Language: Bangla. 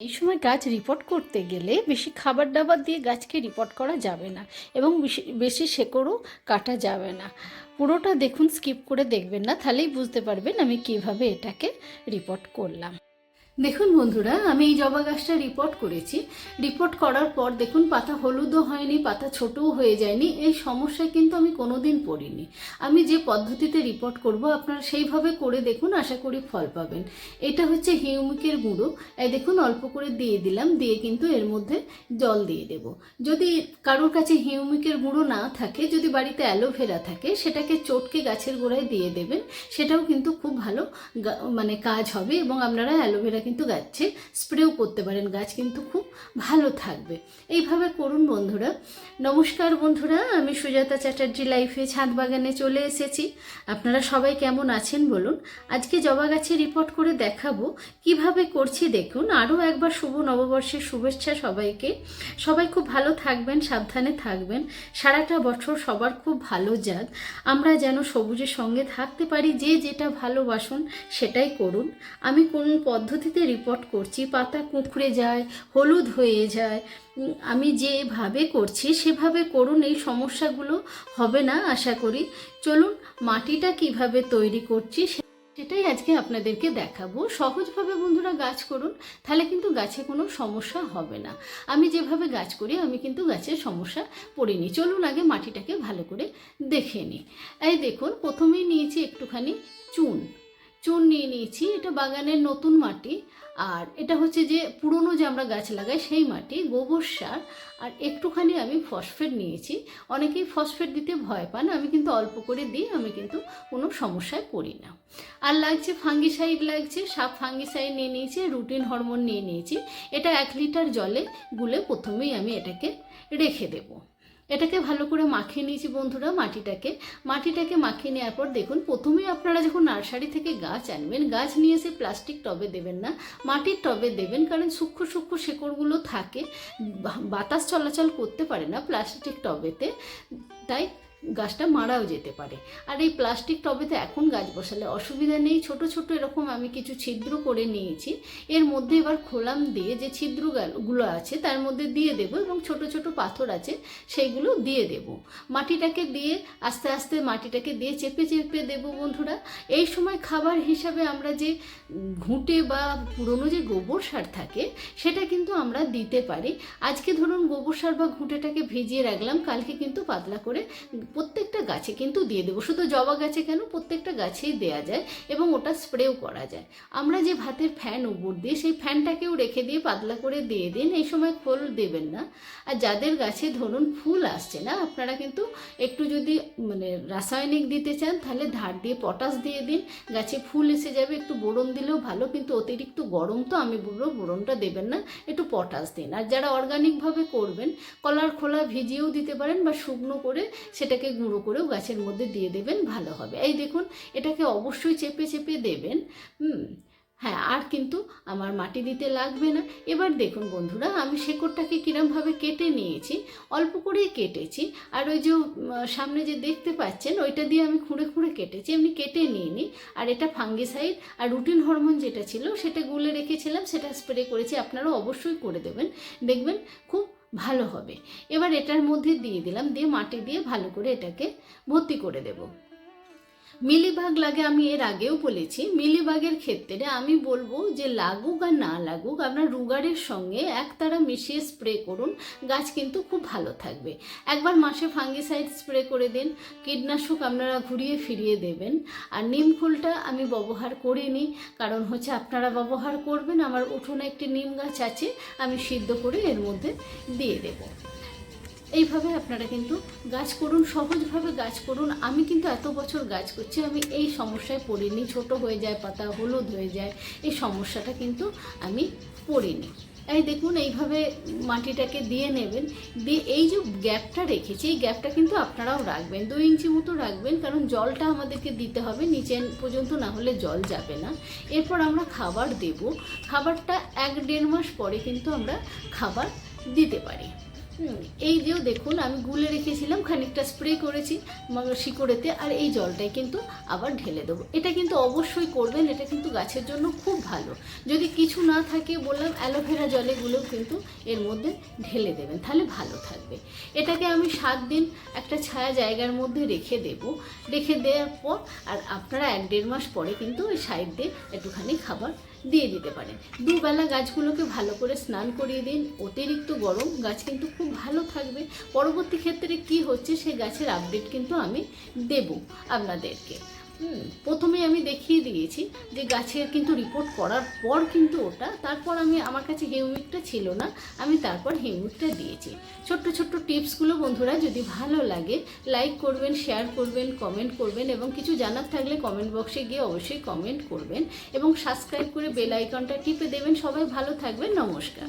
এই সময় গাছ রিপোর্ট করতে গেলে বেশি খাবার দাবার দিয়ে গাছকে রিপোর্ট করা যাবে না এবং বেশি শেকড়ও কাটা যাবে না। পুরোটা দেখুন স্কিপ করে দেখবেন না, তাহলেই বুঝতে পারবেন আমি কীভাবে এটাকে রিপোর্ট করলাম। দেখুন বন্ধুরা, আমি এই জবা গাছটা রিপোর্ট করেছি। রিপোর্ট করার পর দেখুন, পাতা হলুদও হয়নি, পাতা ছোটও হয়ে যায়নি। এই সমস্যায় কিন্তু আমি কোনোদিন পড়িনি। আমি যে পদ্ধতিতে রিপোর্ট করব, আপনারা সেইভাবে করে দেখুন, আশা করি ফল পাবেন। এটা হচ্ছে হিউমিকের গুঁড়ো। এই দেখুন, অল্প করে দিয়ে দিলাম, দিয়ে কিন্তু এর মধ্যে জল দিয়ে দেব। যদি কারোর কাছে হিউমিকের গুঁড়ো না থাকে, যদি বাড়িতে অ্যালোভেরা থাকে, সেটাকে চটকে গাছের গোড়ায় দিয়ে দেবেন। সেটাও কিন্তু খুব ভালো মানে কাজ হবে এবং আপনারা অ্যালোভেরা কিন্তু গাছে স্প্রেও করতে পারেন। গাছ কিন্তু খুব ভালো থাকবে। এইভাবে করুন বন্ধুরা। নমস্কার বন্ধুরা, আমি সুজাতা চ্যাটার্জি লাইফে ছাদ বাগানে চলে এসেছি। আপনারা সবাই কেমন আছেন বলুন। আজকে জবা গাছে রিপোর্ট করে দেখাবো কীভাবে করছি। দেখুন, আরও একবার শুভ নববর্ষের শুভেচ্ছা সবাইকে। সবাই খুব ভালো থাকবেন, সাবধানে থাকবেন। সারাটা বছর সবার খুব ভালো যাক। আমরা যেন সবুজের সঙ্গে থাকতে পারি। যে যেটা ভালোবাসুন সেটাই করুন। আমি কোন পদ্ধতিতে রিপোর্ট করছি, পাতা কুঁকড়ে যায়, হলুদ হয়ে যায়। আমি যেভাবে করছি, সেভাবে করুন, এই সমস্যাগুলো হবে না, আশা করি। চলুন, মাটিটা কীভাবে তৈরি করছি সেটাই আজকে আপনাদেরকে দেখাবো। সহজভাবে বন্ধুরা গাছ করুন, তাহলে কিন্তু গাছে কোনো সমস্যা হবে না। আমি যেভাবে গাছ করি, আমি কিন্তু গাছের সমস্যা পড়িনি। চলুন আগে মাটিটাকে ভালো করে দেখে নিই। এই দেখুন, প্রথমেই নিয়েছি একটুখানি চুন। চুন নিয়ে নিয়েছি, এটা বাগানের নতুন মাটি। আর এটা হচ্ছে যে পুরনো যে আমরা গাছ লাগাই সেই মাটি, গোবর সার, আর একটুখানি আমি ফসফেট নিয়েছি। অনেকেই ফসফেট দিতে ভয় পান, আমি কিন্তু অল্প করে দিই, আমি কিন্তু কোনো সমস্যায় পড়ি না। আর লাগছে ফাঙ্গিসাইড লাগছে সাপ ফাঙ্গিসাইড নিয়ে নিয়েছি, রুটিন হরমোন নিয়ে নিয়েছি। এটা এক লিটার জলে গুলে প্রথমেই আমি এটাকে রেখে দেবো। এটাকে ভালো করে মাখিয়ে নিয়েছি বন্ধুরা মাটিটাকে। মাটিটাকে মাখিয়ে নেওয়ার পর দেখুন, প্রথমে আপনারা যখন নার্সারি থেকে গাছ আনবেন, গাছ নিয়ে এসে প্লাস্টিক টবে দেবেন না, মাটির টবে দেবেন, কারণ সূক্ষ্ম সূক্ষ্ম শেকড়গুলো থাকে বাতাস চলাচল করতে পারে না প্লাস্টিক টবেতে। তাই গাছটা মারাও যেতে পারে। আর এই প্লাস্টিক টবেতে এখন গাছ বসালে অসুবিধা নেই। ছোট ছোট এরকম আমি কিছু ছিদ্র করে নিয়েছি। এর মধ্যে এবার খোলাম দিয়ে যে ছিদ্রগুলো আছে তার মধ্যে দিয়ে দেবো এবং ছোট ছোট পাথর আছে সেইগুলো দিয়ে দেব। মাটিটাকে দিয়ে আস্তে আস্তে মাটিটাকে দিয়ে চেপে চেপে দেব বন্ধুরা। এই সময় খাবার হিসাবে আমরা যে ঘুঁটে বা পুরনো যে গোবর সার থাকে, সেটা কিন্তু আমরা দিতে পারি। আজকে ধরুন গোবর সার বা ঘুঁটেটাকে ভিজিয়ে রাখলাম, কালকে কিন্তু পাতলা করে প্রত্যেকটা গাছে কিন্তু দিয়ে দেবো। শুধু জবা গাছে কেন? প্রত্যেকটা গাছেই দেয়া যায় এবং ওটা স্প্রেও করা যায়। আমরা যে ভাতের ফ্যান উপর দিই সেই ফ্যানটাকেও রেখে দিয়ে পাতলা করে দিয়ে দিন, এই সময় খোল দেবেন না। আর যাদের গাছে ধরুন ফুল আসছে না, আপনারা কিন্তু একটু যদি মানে রাসায়নিক দিতে চান, তাহলে ধার দিয়ে পটাশ দিয়ে দিন। গাছে ফুল এসে যাবে, একটু বোরন দিলেও ভালো, কিন্তু অতিরিক্ত গরম তো আমি বলব, বোরনটা দেবেন না, একটু পটাশ দিন। আর যারা অর্গানিকভাবে করবেন, কলার খোলা ভিজিয়েও দিতে পারেন বা শুকনো করে সেটাকে গুঁড়ো করেও গাছের মধ্যে দিয়ে দেবেন, ভালো হবে। এই দেখুন, এটাকে অবশ্যই চেপে চেপে দেবেন, হুম। হ্যাঁ আর কিন্তু আমার মাটি দিতে লাগবে না। এবার দেখুন বন্ধুরা, আমি শেকড়টাকে কিরমভাবে কেটে নিয়েছি, অল্প করেই কেটেছি। আর ওই যে সামনে যে দেখতে পাচ্ছেন, ওইটা দিয়ে আমি খুঁড়ে খুঁড়ে কেটেছি, এমনি কেটে নিয়ে নিই আর এটা ফাঙ্গিসাইড আর রুটিন হরমোন যেটা ছিল, সেটা গুলে রেখেছিলাম, সেটা স্প্রে করেছি, আপনারাও অবশ্যই করে দেবেন। দেখবেন, খুব ভালো হবে। এবার এটার মধ্যে দিয়ে দিলাম, দিয়ে মাটি দিয়ে ভালো করে এটাকে ভর্তি করে দেব। মিলিবাগ লাগে আমি এর আগেও বলেছি মিলিবাগের ক্ষেত্রে আমি বলব যে লাগুক আর না লাগুক, আপনার রুগারের সঙ্গে একতারা মিশিয়ে স্প্রে করুন, গাছ কিন্তু খুব ভালো থাকবে। একবার মাসে ফাঙ্গিসাইড স্প্রে করে দিন, কীটনাশক আপনারা ঘুরিয়ে ফিরিয়ে দেবেন। আর নিম ফুলটা আমি ব্যবহার করিনি, কারণ হচ্ছে আপনারা ব্যবহার করবেন, আমার উঠোনে একটি নিম গাছ আছে, আমি সিদ্ধ করে এর মধ্যে দিয়ে দেবো। এইভাবে আপনারা কিন্তু গাছ করুন, সহজভাবে গাছ করুন। আমি কিন্তু এত বছর গাছ করছি, আমি এই সমস্যায় পড়িনি। ছোট হয়ে যায়, পাতা হলুদ হয়ে যায়, এই সমস্যাটা কিন্তু আমি পড়িনি। এই দেখুন, এইভাবে মাটিটাকে দিয়ে নেবেন। দিয়ে এই যে গ্যাপটা রেখেছি, এই গ্যাপটা কিন্তু আপনারাও রাখবেন। দুই ইঞ্চি মতো রাখবেন, কারণ জলটা আমাদেরকে দিতে হবে, নিচে পর্যন্ত না হলে জল যাবে না। এরপর আমরা খাবার দেব। খাবারটা এক দেড় মাস পরে কিন্তু আমরা খাবার দিতে পারি। এই যেও দেখুন, আমি গুলে রেখেছিলাম, খানিকটা স্প্রে করেছি শিকড়েতে, আর এই জলটাই কিন্তু আবার ঢেলে দেবো। এটা কিন্তু অবশ্যই করবেন, এটা কিন্তু গাছের জন্য খুব ভালো। যদি কিছু না থাকে, বললাম অ্যালোভেরা জলেগুলোও কিন্তু এর মধ্যে ঢেলে দেবেন, তাহলে ভালো থাকবে। এটাকে আমি সাত দিন একটা ছায়া জায়গার মধ্যে রেখে দেব। রেখে দেওয়ার পর, আর আপনারা এক দেড় মাস পরে কিন্তু ওই সাইড দিয়ে একটুখানি খাবার দিয়ে দিতে পারেন। দুবেলা গাছগুলোকে ভালো করে স্নান করিয়ে দিন। অতিরিক্ত গরম, গাছ কিন্তু খুব ভালো থাকবে। পরবর্তী ক্ষেত্রে কি হচ্ছে সেই গাছের আপডেট কিন্তু আমি দেব আপনাদেরকে। প্রথমে আমি দেখিয়ে দিয়েছি যে গাছের কিন্তু রিপোর্ট করার পর কিন্তু ওটা, তারপর আমি, আমার কাছে হিউমিকটা ছিল না, আমি তারপর হিউমিকটা দিয়েছি। ছোট্ট ছোট্ট টিপসগুলো বন্ধুরা, যদি ভালো লাগে লাইক করবেন শেয়ার করবেন কমেন্ট করবেন এবং কিছু জানার থাকলে কমেন্ট বক্সে গিয়ে অবশ্যই কমেন্ট করবেন এবং সাবস্ক্রাইব করে বেল আইকনটা টিপে দেবেন। সবাই ভালো থাকবেন, নমস্কার।